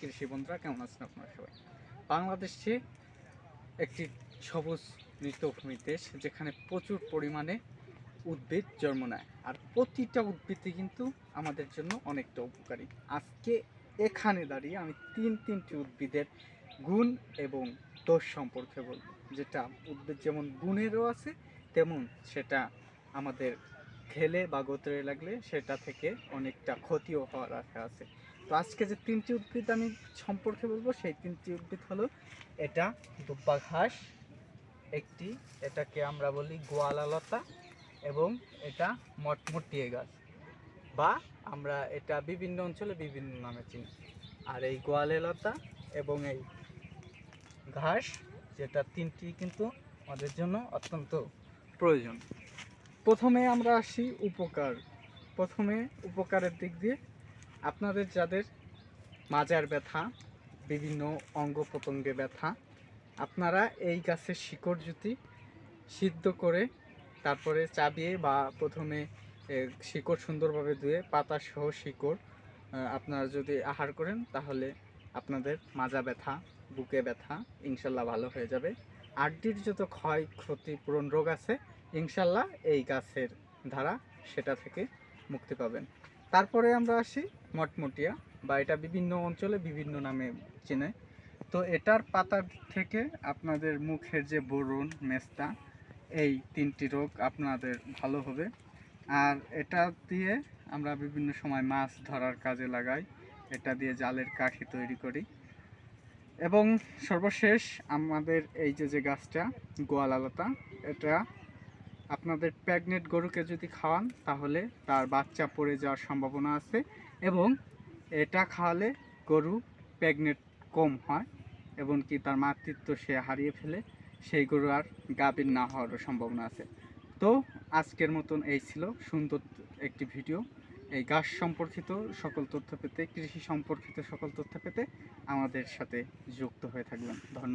কৃষি বন্ধুরা, কেমন আছেন আপনারা সবাই? বাংলাদেশে একটি সবুজ নৃত্যভূমি দেশ যেখানে প্রচুর পরিমাণে উদ্ভিদ জন্ম নেয়। আর প্রতিটা উদ্ভিদই কিন্তু আমাদের জন্য অনেকটা উপকারী। আজকে এখানে দাঁড়িয়ে আমি তিন তিনটি উদ্ভিদের গুণ এবং দোষ সম্পর্কে বলব। যেটা উদ্ভিদ যেমন গুণেরও আছে, তেমন সেটা আমাদের খেলে বা গোতরে লাগলে সেটা থেকে অনেকটা ক্ষতিও হওয়ার আশা আছে। তো আজকে যে তিনটি উদ্ভিদ আমি সম্পর্কে বলব, সেই তিনটি উদ্ভিদ হলো এটা দুব্বা ঘাস একটি এটাকে আমরা বলি গোয়ালালতা এবং এটা মটমটিয়ে গাছ বা আমরা এটা বিভিন্ন অঞ্চলে বিভিন্ন নামে চিনি। আর এই গোয়ালেলতা এবং এই ঘাস যেটা তিনটি কিন্তু আমাদের জন্য অত্যন্ত প্রয়োজন। প্রথমে আমরা আসি উপকার। প্রথমে উপকারের দিক দিয়ে আপনাদের যাদের মাজার ব্যথা, বিভিন্ন অঙ্গ প্রত্যঙ্গে ব্যথা, আপনারা এই গাছের শিকড় জুতি সিদ্ধ করে তারপরে চাবিয়ে বা প্রথমে শিকড় সুন্দরভাবে ধুয়ে পাতা সহ শিকড় আপনারা যদি আহার করেন তাহলে আপনাদের মাজা ব্যথা, বুকে ব্যথা ইনশাল্লাহ ভালো হয়ে যাবে। আড্ডির যত ক্ষয় ক্ষতিপূরণ রোগ আছে, ইনশাল্লাহ এই গাছের দ্বারা সেটা থেকে মুক্তি পাবেন। তারপরে আমরা আসি মটমটিয়া বা এটা বিভিন্ন অঞ্চলে বিভিন্ন নামে চেনে। তো এটার পাতা থেকে আপনাদের মুখের যে বরুণ, মেস্তা, এই তিনটি রোগ আপনাদের ভালো হবে। আর এটা দিয়ে আমরা বিভিন্ন সময় মাছ ধরার কাজে লাগাই। এটা দিয়ে জালের কাঠি তৈরি করি। এবং সর্বশেষ আমাদের এই যে যে গাছটা গোয়ালালতা এটা আপনাদের প্রেগনেন্ট গরুকে যদি খাওয়ান, তাহলে তার বাচ্চা পড়ে যাওয়ার সম্ভাবনা আছে এবং এটা খাওয়ালে গরু প্রেগনেন্ট কম হয় এবং কি তার মাতৃত্ব সে হারিয়ে ফেলে, সেই গরু আর গাভীর না হওয়ারও সম্ভাবনা আছে। তো আজকের মতন এই ছিল সুন্দর একটি ভিডিও। এই গাছ সম্পর্কিত সকল তথ্য পেতে, কৃষি সম্পর্কিত সকল তথ্য পেতে আমাদের সাথে যুক্ত হয়ে থাকবেন। ধন্যবাদ।